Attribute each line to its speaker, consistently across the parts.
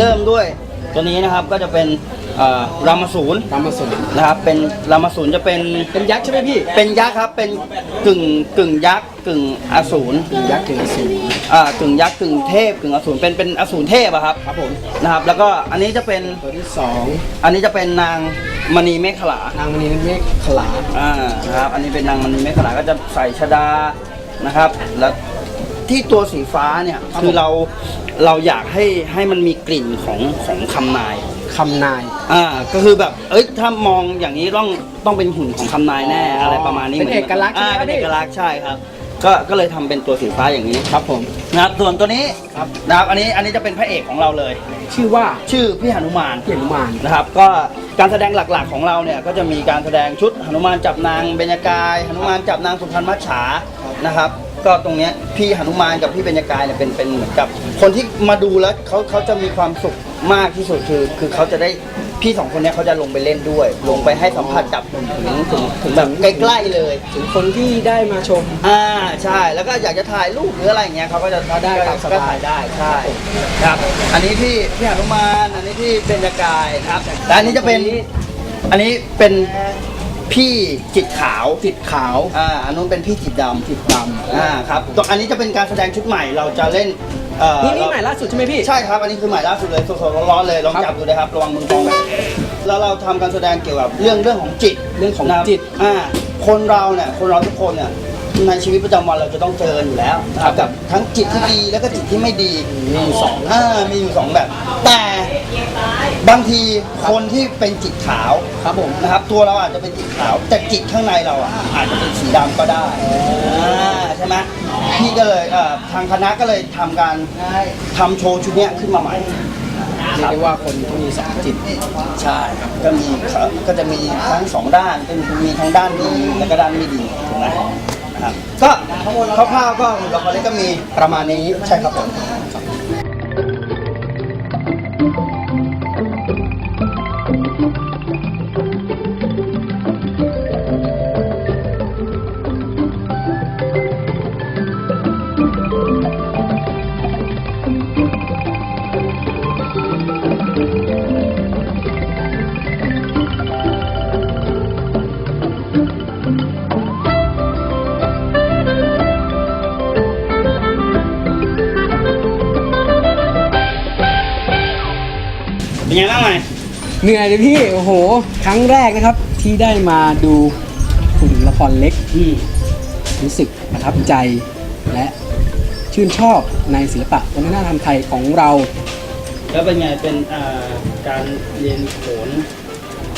Speaker 1: เริ่มด้วยตัวนี้นะครับก็จะเป็นเอ่อรามาศูนย์
Speaker 2: ตามมาสุด
Speaker 1: นะครับเป็นรามาศูนย์จะเป็น
Speaker 2: เป็นยักษ์ใช่ไหมพี่
Speaker 1: เป็นยักษ์ครับเป็นกึ่งกึ่งยักษ์กึ่งอสูร
Speaker 2: ยักษ์ถึงอสูร
Speaker 1: อ่ากึ่งยักษ์กึ่งเทพกึ่งอสูรเป็นเป็นอสูรเทพอะครับ
Speaker 2: ครับผม
Speaker 1: นะครับ แล้วก็อันนี้จะเป็น
Speaker 2: ตัวที่สอง
Speaker 1: อันนี้จะเป็นนางมณีเมฆขลา
Speaker 2: นางมณีเมฆขลา
Speaker 1: อ่านะครับอันนี้เป็นนางมณีเมฆขลาก็จะใส่ชดานะครับ แล้ว ที่ตัวสีฟ้าเนี่ยคือเราเราอยากให้ให้มันมีกลิ่นของของคำนาย
Speaker 2: คำนาย
Speaker 1: อ่าก็คือแบบเอ้ยถ้ามองอย่างนี้ต้องต้องเป็นหุ่นของคำนายแน่อะไรประมาณนี้
Speaker 2: เป็น
Speaker 1: หมื
Speaker 2: เอกลักษณ์
Speaker 1: อ่า
Speaker 2: ใช่ไหม
Speaker 1: เป็น
Speaker 2: พี่
Speaker 1: เอกลักษณ์ใช่ครับ ก็ก็เลยทำเป็นตัวสีฟ้าอย่างนี้
Speaker 2: ครับผม
Speaker 1: นะครับส่วนตัวนี้
Speaker 2: ครับ
Speaker 1: นะครับอันนี้อันนี้จะเป็นพระเอกของเราเลย
Speaker 2: ชื่อว่า
Speaker 1: ชื่อพี่หนุมาน
Speaker 2: พี่หนุมาน
Speaker 1: นะครับก็การแสดงหลักๆของเราเนี่ยก็จะมีการแสดงชุดหนุมานจับนางเบญจกายหนุมานจับนางสุพรรณมัจฉานะครับ ก็ตรงเนี้ยพี่หนุมานกับพี่เบญจกายเนี่ยเป็นเป็นเหมือนกับ คนที่มาดูแล้วเขาเขาจะมีความสุขมากที่สุดคือคือเขาจะได้พี่สองคนเนี้ยเขาจะลงไปเล่นด้วย ลงไปให้สัมผัสกับถึงถึงถึงถึงแบบใกล้ๆเลย
Speaker 2: ถึงคนที่ได้มาชม
Speaker 1: อ่าใช่แล้วก็อยากจะถ่ายรูปหรืออะไรอย่างเงี้ยเขาก็จะ
Speaker 2: ก็ได้ครับ
Speaker 1: ก็
Speaker 2: สบาย
Speaker 1: ถ่ายได้ใช่ครับ อันนี้พี่พี่หนุมานอันนี้พี่เบญจกายนะครับและอันนี้จะเป็น อันนี้เป็น พี่จิตขาว
Speaker 2: จิตขาว
Speaker 1: อ่าอันนู้นเป็นพี่จิตดำ
Speaker 2: จิตดำ
Speaker 1: อ่าครับตัวอันนี้จะเป็นการแสดงชุดใหม่เราจะเล่นเอ่อ
Speaker 2: นี่นี่
Speaker 1: เรา
Speaker 2: ใหม่ล่าสุดใช่ไหมพี่
Speaker 1: ใช่ครับ อันนี้คือใหม่ล่าสุดเลยสดๆร้อนๆเลยลอง
Speaker 2: ครับ
Speaker 1: จับดูนะครับระวังมือตรงนะแล้วเราทำการแสดงเกี่ยวกับเรื่องเรื่องของจิต
Speaker 2: เรื่องของ
Speaker 1: นะครับ
Speaker 2: จิต
Speaker 1: อ่าคนเราเนี่ยคนเราทุกคนเนี่ยในชีวิตประจำวันเราจะต้องเจออยู่แล้วนะครับกับทั้งจิตที่ดีแล้วก็จิตที่ไม่ดี
Speaker 2: มีอยู่สอง
Speaker 1: อ่ามีอยู่สองแบบ แต่บางทีคนที่เป็นจิตขาว
Speaker 2: ครับผม
Speaker 1: นะครับตัวเราอาจจะเป็นจิตขาวแต่จิตข้างในเราอะอาจจะเป็นสีดำก็ได้อ่าใช่ไหมพี่ก็เลยเอ่อทางคณะก็เลยทำการทำโชว์ชุดเนี้ยขึ้นมาใหม่
Speaker 2: เรียกได้ว่าคนต้องมีสองจิต
Speaker 1: ใช่ครับก็มีก็จะมีทั้งสองด้านเป็นมีทั้งด้านดีและก็ด้านไม่ดีถูกไหมนะครับก็คร่าวๆก็หุ่นละครเล็กก็มีประมาณนี้ใช่ครับผม เห
Speaker 2: นื่อยเลยพี่ โอ้โห ครั้งแรกนะครับ ที่ได้มาดูหุ่นละครเล็ก
Speaker 1: อืม
Speaker 2: รู้สึกประทับใจ และชื่นชอบในศิลปะวัฒนธรรมไทยของเรา
Speaker 1: แล้วเป็นไงเป็นอ่าการเรียนโขน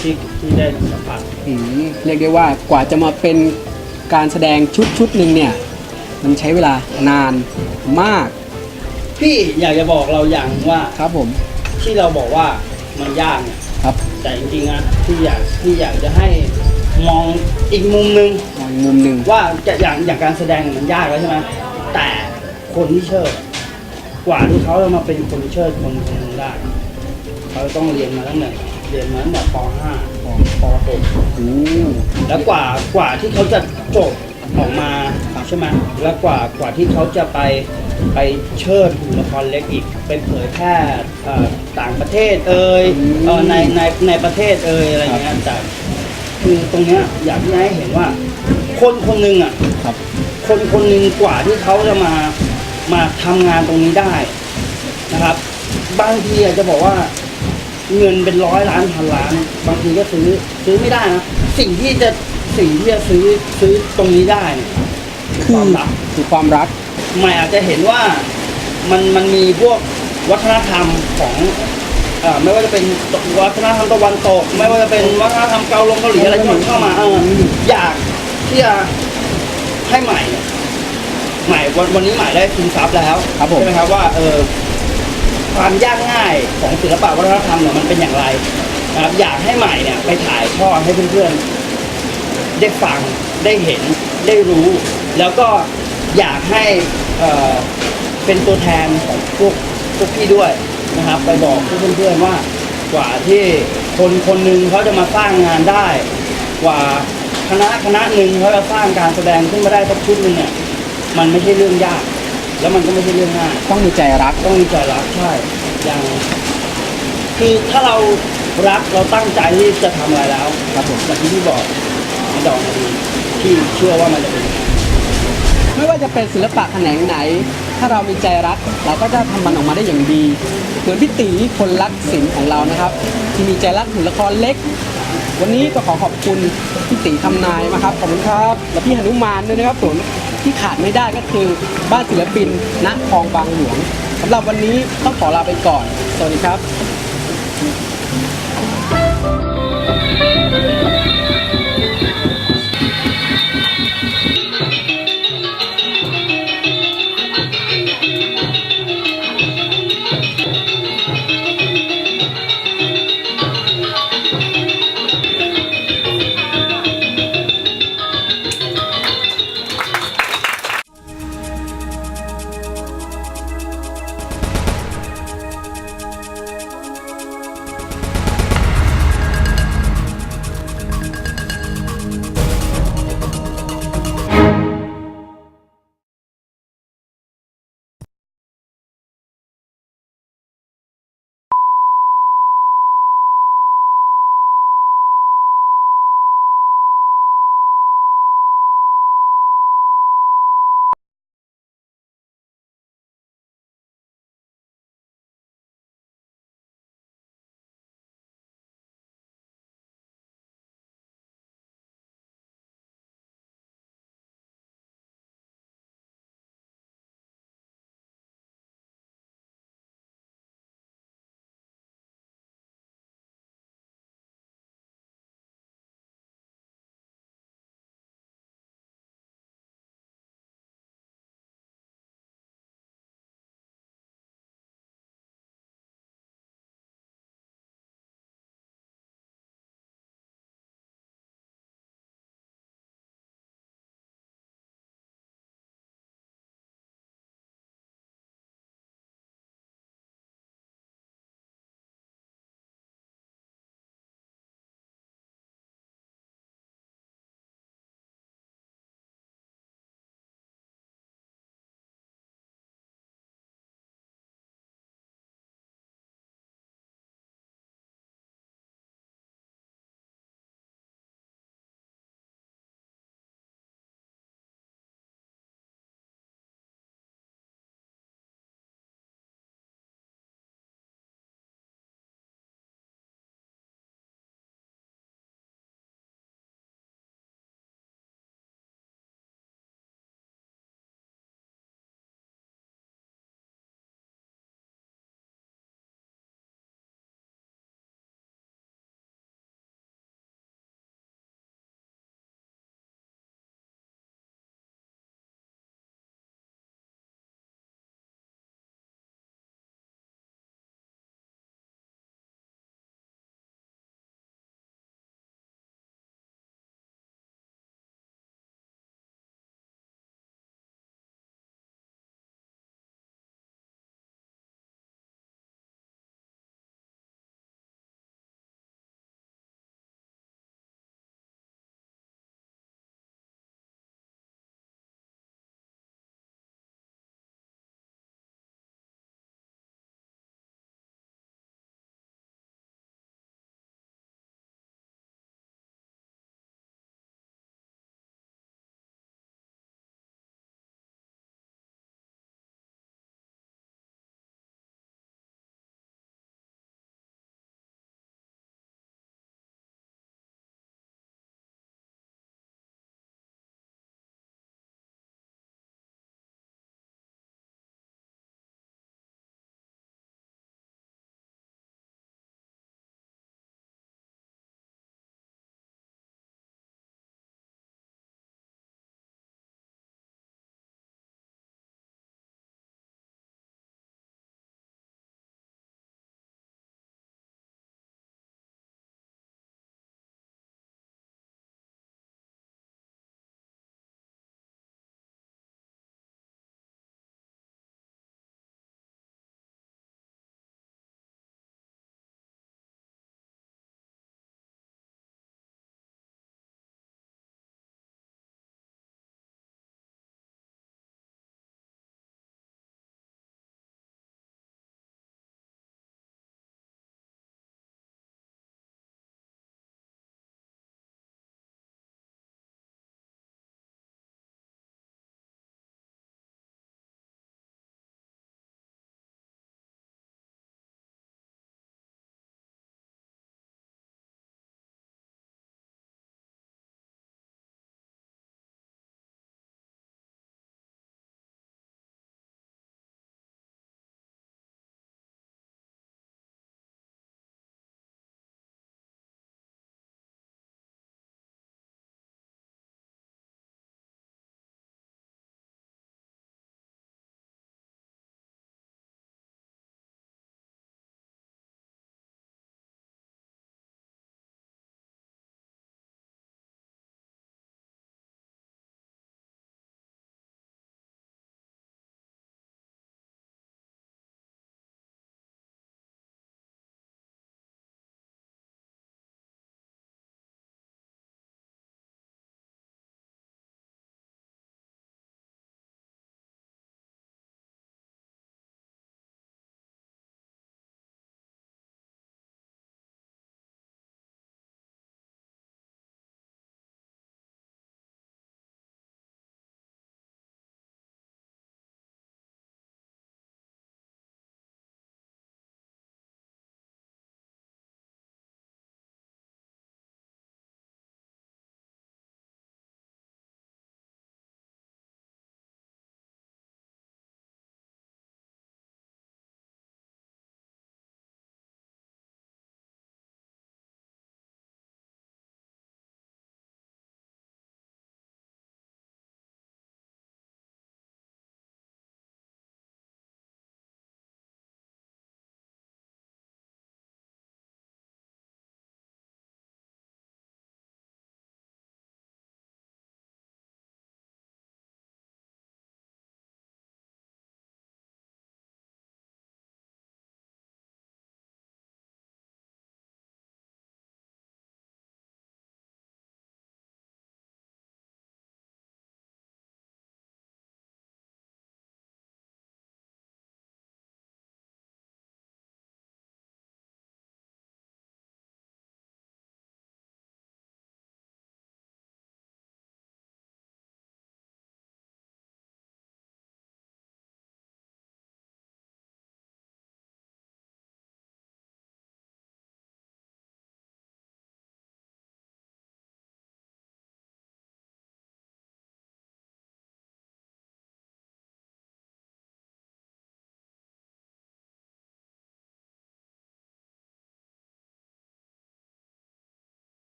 Speaker 1: ที่ที่ได้สัมผัส
Speaker 2: อืมเรียกได้ว่ากว่าจะมาเป็นการแสดงชุดชุดหนึ่งเนี่ย มันใช้เวลานานมาก
Speaker 1: พี่อยากจะบอกเราอย่างว่า
Speaker 2: ครับผม
Speaker 1: ที่เราบอกว่ามันยากเนี่ย
Speaker 2: ครับ
Speaker 1: แต่จริงๆนะที่อยากที่อยากจะให้มองอีกมุมหนึ่ง
Speaker 2: มองอีกมุมหนึ่ง
Speaker 1: ว่าจะอย่างอย่างการแสดงมันยากแล้วใช่ไหมแต่คนที่เชิดกว่าที่เขาจะมาเป็นคนที่เชิดคนคนหนึงได้เขาต้องเรียนมาตั้งแต่เรียนมาตั้งแต่ป .5 ปป .6
Speaker 2: อืม
Speaker 1: แล้วกว่ากว่าที่เขาจะจบออกมาใช่ไหมแล้วกว่ากว่าที่เขาจะไป ไปเชิดหุ่นละครเล็กอีกไปเผยแพร่เอ่อต่างประเทศเอ่ยเอ่อในในในประเทศเอ่ยอะไรเงี้ยแต่คือตรงเนี้ยอยากที่จะให้เห็นว่า คนคนหนึ่งอะ
Speaker 2: ครับ
Speaker 1: คนคนหนึ่งกว่าที่เขาจะมามาทำงานตรงนี้ได้นะครับ บางทีอาจจะบอกว่าเงินเป็นร้อยล้านพันล้าน บางทีก็ซื้อซื้อไม่ได้นะสิ่งที่จะสิ่งที่จะซื้อซื้อตรงนี้ได้เนี่ยคือความรัก
Speaker 2: คือความรัก
Speaker 1: ใหม่อาจจะเห็นว่ามันมันมีพวกวัฒนธรรมของเอ่อไม่ว่าจะเป็นวัฒนธรรมตะวันตก ไม่ว่าจะเป็นวัฒนธรรมเกาหลงเกาหลีอะไรที่มันเข้ามาเอออยากที่จะให้ใหม่เนี่ยใหม่วันวันนี้ใหม่ได้ซึมซับแล้ว
Speaker 2: ครับผม
Speaker 1: ใช่ไหมครับว่าเออความยากง่ายของศิลปะวัฒนธรรมเนี่ยมันเป็นอย่างไรนะครับอยากให้ใหม่เนี่ยไปถ่ายทอดให้เพื่อนๆได้ฟังได้เห็นได้รู้ แล้วก็ อยากให้เอ่อเป็นตัวแทนของพวกพวกพี่ด้วยนะครับ ไปบอกเพื่อนๆว่ากว่าที่คนคนหนึ่งเขาจะมาสร้างงานได้ กว่าคณะคณะหนึ่งเขาจะสร้างการแสดงขึ้นมาได้สักชุดหนึ่งเนี่ยมันไม่ใช่เรื่องยาก แล้วมันก็ไม่ใช่เรื่องง่าย
Speaker 2: ต้องมีใจรัก
Speaker 1: ต้องมีใจรักใช่อย่างคือถ้าเรารักเราตั้งใจที่จะทำอะไรแล้ว
Speaker 2: ครับผม
Speaker 1: อย่างที่พี่บอกมันดอกมาดีที่เชื่อว่ามันจะเป็นอย่างนั้น
Speaker 2: ไม่ว่า จะเป็นศิลปะแขนงไหน ถ้าเรามีใจรัก เราก็จะทำมันออกมาได้อย่างดี เหมือนพี่ตีคนรักศิลป์ของเรานะครับ ที่มีใจรักถึงละครเล็ก วันนี้ก็ขอขอบคุณพี่ตีทำนายนะครับขอบคุณครับ และพี่หนุมานด้วยนะครับผมที่ขาดไม่ได้ก็คือบ้านศิลปินณคลองบางหลวงสำหรับวันนี้ต้องขอลาไปก่อน สวัสดีครับ